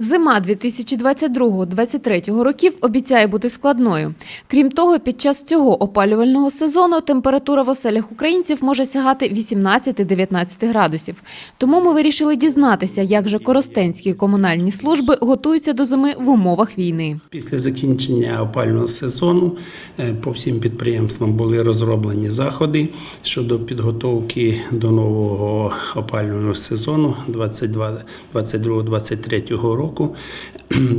Зима 2022-2023 років обіцяє бути складною. Крім того, під час цього опалювального сезону температура в оселях українців може сягати 18-19 градусів. Тому ми вирішили дізнатися, як же коростенські комунальні служби готуються до зими в умовах війни. Після закінчення опалювального сезону е, по всім підприємствам були розроблені заходи щодо підготовки до нового опалювального сезону 22-23 року.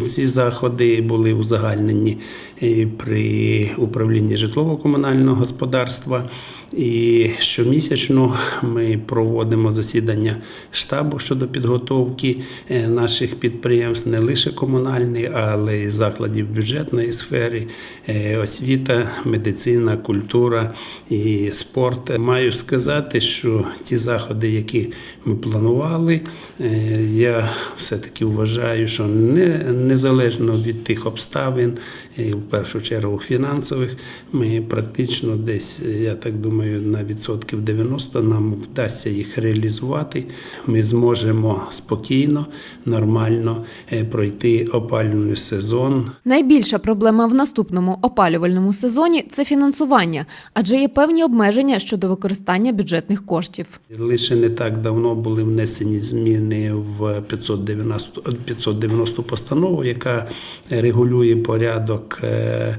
Ці заходи були узагальнені е, при управлінні житлово-комунального господарства. І щомісячно ми проводимо засідання штабу щодо підготовки е, наших підприємств, не лише комунальних, але й закладів бюджетної сфери, е, освіта, медицина, культура і спорт. Маю сказати, що ті заходи, які ми планували, е, я все-таки вважаю, що не, незалежно від тих обставин, в першу чергу фінансових, ми практично десь, я так думаю, на відсотків 90 нам вдасться їх реалізувати. Ми зможемо спокійно, нормально е, пройти опалювальний сезон. Найбільша проблема в наступному опалювальному сезоні це фінансування, адже є певні обмеження щодо використання бюджетних коштів. Лише не так давно були внесені зміни в 590, 590 постанову, яка регулює порядок е,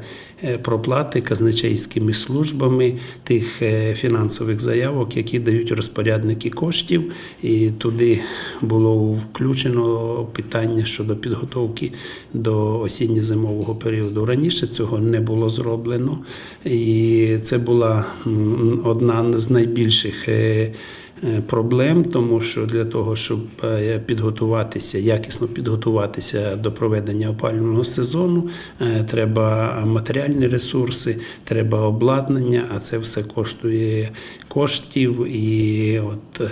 проплати казначейськими службами тих е, фінансових заявок, які дають розпорядники коштів. І туди було включено питання щодо підготовки до осінньо-зимового періоду. Раніше цього не було зроблено, і це була одна з найбільших. Е, Проблем, тому що для того, щоб е, підготуватися, якісно підготуватися до проведення опалювального сезону, е, треба матеріальні ресурси, треба обладнання, а це все коштує коштів. І от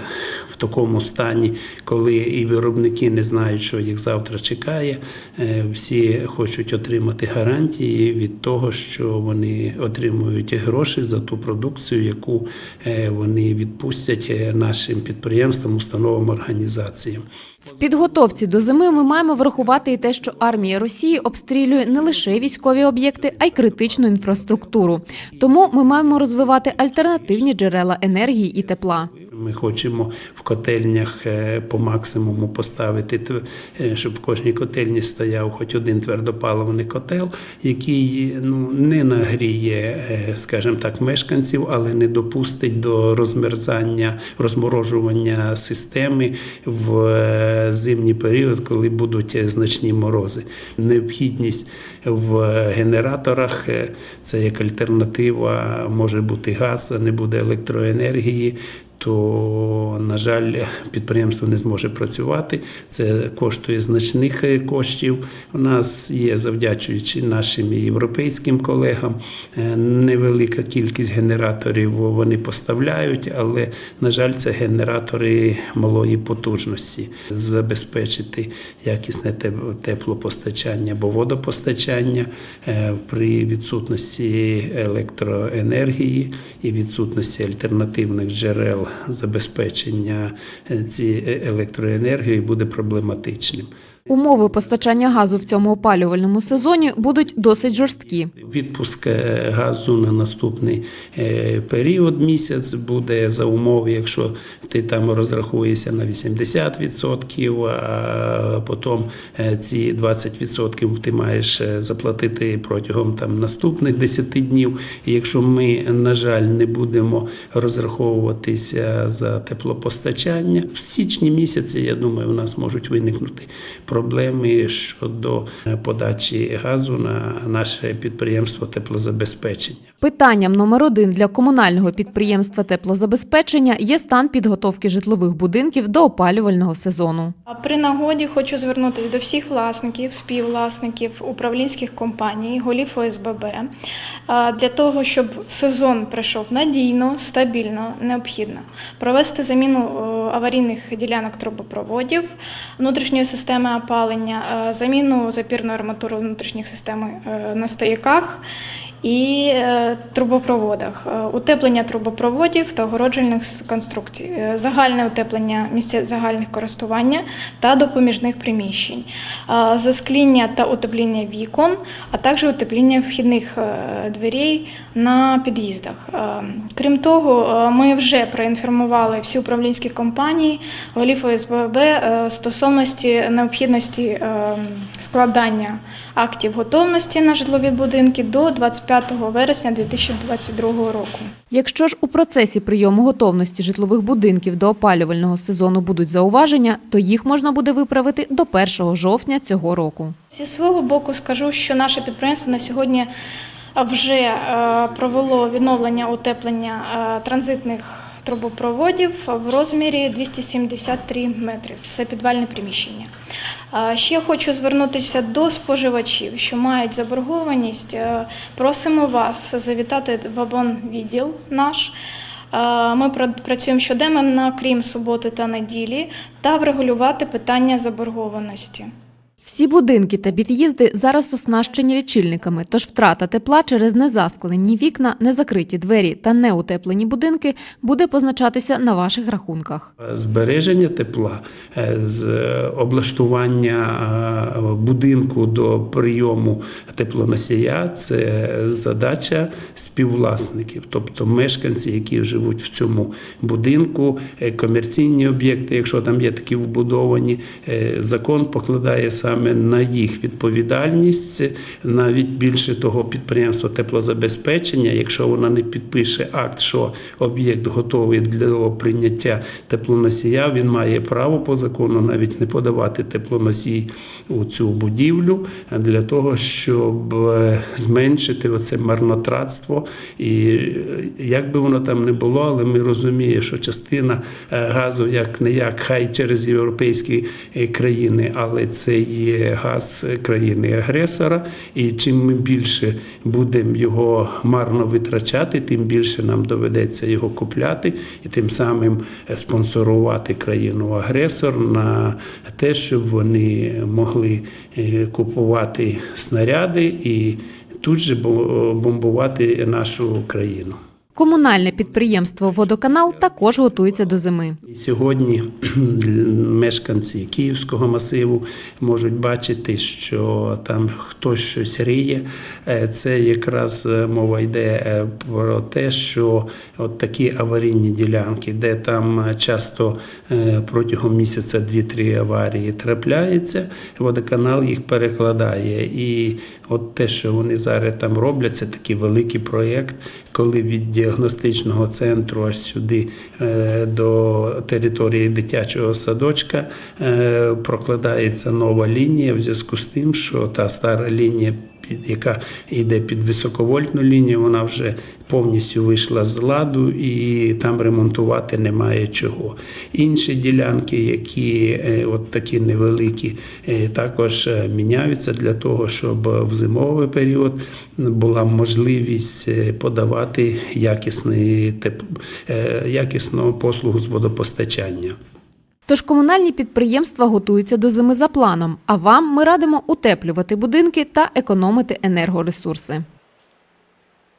такому стані, коли і виробники не знають, що їх завтра чекає, е, всі хочуть отримати гарантії від того, що вони отримують гроші за ту продукцію, яку е, вони відпустять е, нашим підприємствам, установам, організаціям. В підготовці до зими ми маємо врахувати і те, що армія Росії обстрілює не лише військові об'єкти, а й критичну інфраструктуру. Тому ми маємо розвивати альтернативні джерела енергії і тепла. Ми хочемо в котельнях е, по максимуму поставити, е, щоб в кожній котельні стояв хоч один твердопаливний котел, який ну, не нагріє, е, скажімо так, мешканців, але не допустить до розмерзання, розморожування системи в зимній період, коли будуть значні морози. Необхідність в генераторах це як альтернатива, може бути газ, не буде електроенергії то, на жаль, підприємство не зможе працювати. Це коштує значних е, коштів. У нас є, завдячуючи нашим європейським колегам, е, невелика кількість генераторів вони поставляють, але, на жаль, це генератори малої потужності. Забезпечити якісне теплопостачання або водопостачання е, при відсутності електроенергії і відсутності альтернативних джерел забезпечення е, цієї електроенергії буде проблематичним. Умови постачання газу в цьому опалювальному сезоні будуть досить жорсткі. Відпуск е, газу на наступний е, період місяць буде за умови, якщо ти там розрахуєшся на 80%, а потім е, ці 20% ти маєш заплатити протягом там наступних 10 днів. І якщо ми, на жаль, не будемо розраховуватися за теплопостачання, в січні місяці, я думаю, у нас можуть виникнути проблеми щодо е, подачі газу на наше підприємство теплозабезпечення. Питанням номер один для комунального підприємства теплозабезпечення є стан підготовки житлових будинків до опалювального сезону. А При нагоді хочу звернутися до всіх власників, співвласників управлінських компаній, голів ОСББ. Для того, щоб сезон пройшов надійно, стабільно, необхідно провести заміну е, аварійних ділянок трубопроводів, внутрішньої системи опалення, е, заміну запірної арматури внутрішніх систем е, на стояках і е, трубопроводах, Е, утеплення трубопроводів та огороджувальних конструкцій, е, загальне утеплення місця загальних користування та допоміжних приміщень, заскління та утепління вікон, а також утепління вхідних дверей на під'їздах. Крім того, ми вже проінформували всі управлінські компанії, голів ОСББ стосовності необхідності е, складання актів готовності на житлові будинки до 25 вересня 2022 року. Якщо ж у процесі прийому готовності житлових будинків до опалювального сезону будуть зауваження, то їх можна буде виправити до 1 жовтня цього року. Зі свого боку скажу, що наше підприємство на сьогодні вже е, провело відновлення утеплення е, транзитних трубопроводів в розмірі 273 метрів. Це підвальне приміщення. Ще хочу звернутися до споживачів, що мають заборгованість. Е, Просимо вас завітати в обон-відділ наш. Е, Ми працюємо щоденно, крім суботи та неділі, та врегулювати питання заборгованості. Всі будинки та під'їзди зараз оснащені лічильниками, тож втрата тепла через незасклені вікна, незакриті двері та неутеплені будинки буде позначатися на ваших рахунках. Збереження тепла е, з облаштування е, будинку до прийому теплоносія це задача співвласників, тобто мешканці, які живуть в цьому будинку, е, комерційні об'єкти, якщо там є такі вбудовані, е, закон покладає саме на їх відповідальність, навіть більше того підприємства теплозабезпечення, якщо вона не підпише акт, що об'єкт готовий для прийняття теплоносія, він має право по закону навіть не подавати теплоносій у цю будівлю для того, щоб е, зменшити оце марнотратство. І е, як би воно там не було, але ми розуміємо, що частина е, газу як не як хай через європейські країни, але це є газ країни-агресора. І чим ми більше будемо його марно витрачати, тим більше нам доведеться його купляти і тим самим спонсорувати країну-агресор на те, щоб вони могли е, купувати снаряди і тут же бомбувати нашу країну. Комунальне підприємство Водоканал також готується до зими. Сьогодні мешканці Київського масиву можуть бачити, що там хтось щось риє. Е, Це якраз е, мова йде е, про те, що от такі аварійні ділянки, де там часто протягом місяця 2-3 аварії трапляється, водоканал їх перекладає. І от те, що вони зараз там роблять, це такий великий проєкт, коли від діагностичного центру аж сюди е, до території дитячого садочка е, прокладається нова лінія в зв'язку з тим, що та стара лінія. Яка йде під високовольтну лінію, вона вже повністю вийшла з ладу і там ремонтувати немає чого. Інші ділянки, які е, от такі невеликі, е, також е, міняються для того, щоб в зимовий період була можливість подавати якісну послугу з водопостачання. Тож комунальні підприємства готуються до зими за планом, а вам ми радимо утеплювати будинки та економити енергоресурси.